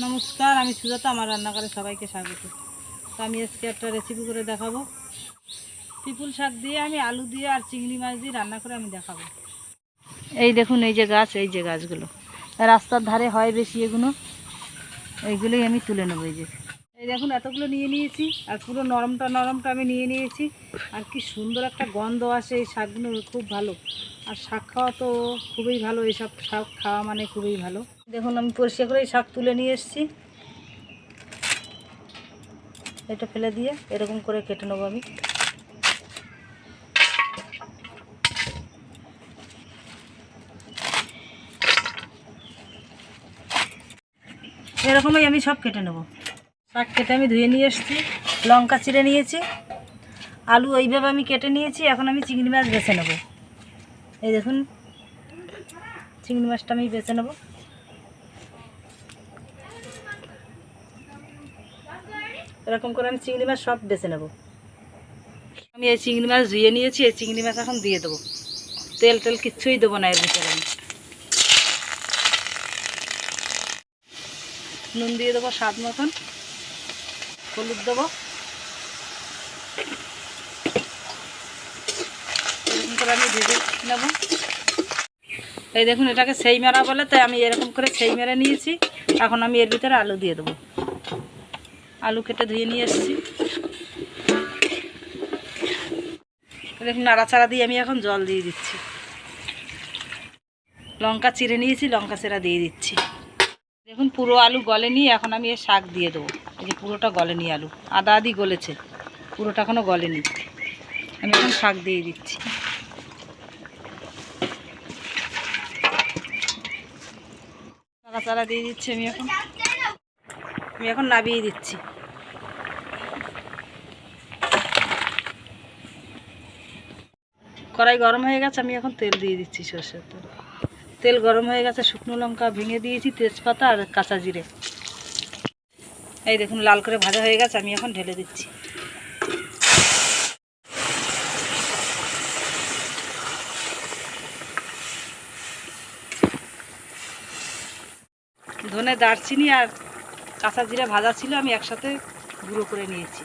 নমস্কার, আমি সুজাতা, আমার রান্নাঘরে সবাইকে স্বাগত। তো আমি আজকে একটা রেসিপি করে দেখাবো। পিপুল শাক দিয়ে আমি আলু দিয়ে আর চিংড়ি মাছ দিয়ে রান্না করে আমি দেখাবো। এই দেখুন, এই যে গাছ, এই যে গাছগুলো। রাস্তার ধারে হয় বেশি এগুলো। এইগুলোই আমি তুলে নেব এই যে। এই দেখুন, এতগুলো নিয়ে নিয়েছি, আর পুরো নরমটা নরমটা আমি নিয়ে নিয়েছি। আর কি সুন্দর একটা গন্ধ আসে, এই শাকগুলো খুব ভালো। আর শাক খাওয়া তো খুবই ভালো, এইসব শাক খাওয়া মানে খুবই ভালো। দেখুন, আমি পরিষ্কার করে এই শাক তুলে নিয়ে এসেছি। এটা ফেলে দিয়ে এরকম করে কেটে নেব আমি। এরকমই আমি সব কেটে নেব। শাক কেটে আমি ধুয়ে নিয়ে এসেছি, লঙ্কা চিড়ে নিয়েছি, আলু ওইভাবে আমি কেটে নিয়েছি, এখন আমি চিংড়ি মাছ বেছে নেব। এই দেখুন, চিংড়ি মাছটা আমি বেছে নেব। এরকম করে আমি চিংড়ি মাছ সব বেছে নেব। আমি এই চিংড়ি মাছ ধুয়ে নিয়েছি, এই চিংড়ি মাছ এখন দিয়ে দেবো। তেল টেল কিচ্ছুই দেবো না এর ভিতরে আমি। নুন দিয়ে দেবো স্বাদ মতন। হলুদ দেবো। এরকম করে আমি ভেজে নেব। এই দেখুন, এটাকে সেই মেরা বলে, তাই আমি এরকম করে সেই মেরে নিয়েছি। এখন আমি এর ভিতরে আলু দিয়ে দেবো। আলু কেটে ধুয়ে নিয়ে এসেছি। দেখুন, নাড়াচাড়া দিয়ে আমি এখন জল দিয়ে দিচ্ছি। লঙ্কা চিড়ে নিয়েছি, লঙ্কা চেরা দিয়ে দিচ্ছি। দেখুন, পুরো আলু গলেনি এখন আমি এর শাক দিয়ে দেবো। এই যে পুরোটা গলেনি আলু, আদা আদি গলেছে, পুরোটা এখনও গলেনি। আমি এখন শাক দিয়ে দিচ্ছি। চারা দিয়ে দিচ্ছি আমি এখন। আমি এখন নাবিয়ে দিচ্ছি। কড়াই গরম হয়ে গেছে, আমি এখন তেল দিয়ে দিচ্ছি সর্ষের তেল। তেল গরম হয়ে গেছে, শুকনো লঙ্কা ভেঙে দিয়েছি, তেজপাতা আর কাঁচা জিরে। এই দেখুন, লাল করে ভাজা হয়ে গেছে, আমি এখন ঢেলে দিচ্ছি। ধনে দারচিনি আর কাঁচা জিরে ভাজা ছিল, আমি একসাথে গুঁড়ো করে নিয়েছি।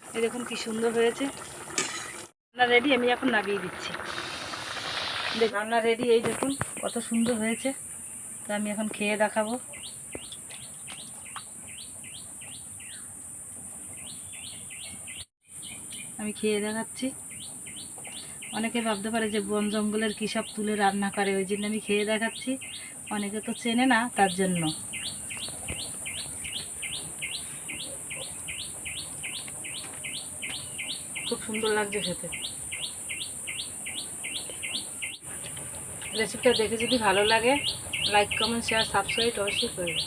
এই দেখুন, কি সুন্দর হয়েছে। রান্না রেডি আমি এখন নামিয়ে দিচ্ছি। দেখ, রান্না রেডি এই দেখুন, কত সুন্দর হয়েছে। তা আমি এখন খেয়ে দেখাবো। আমি খেয়ে দেখাচ্ছি। অনেকে ভাবতে পারে যে বন জঙ্গলের কী সব তুলে রান্না করে, ওই জন্য আমি খেয়ে দেখাচ্ছি। অনেকে তো চেনে না তার জন্য। খুব সুন্দর লাগছে খেতে। রেসিপিটা দেখে যদি ভালো লাগে লাইক কমেন্ট শেয়ার সাবস্ক্রাইব অবশ্যই করবেন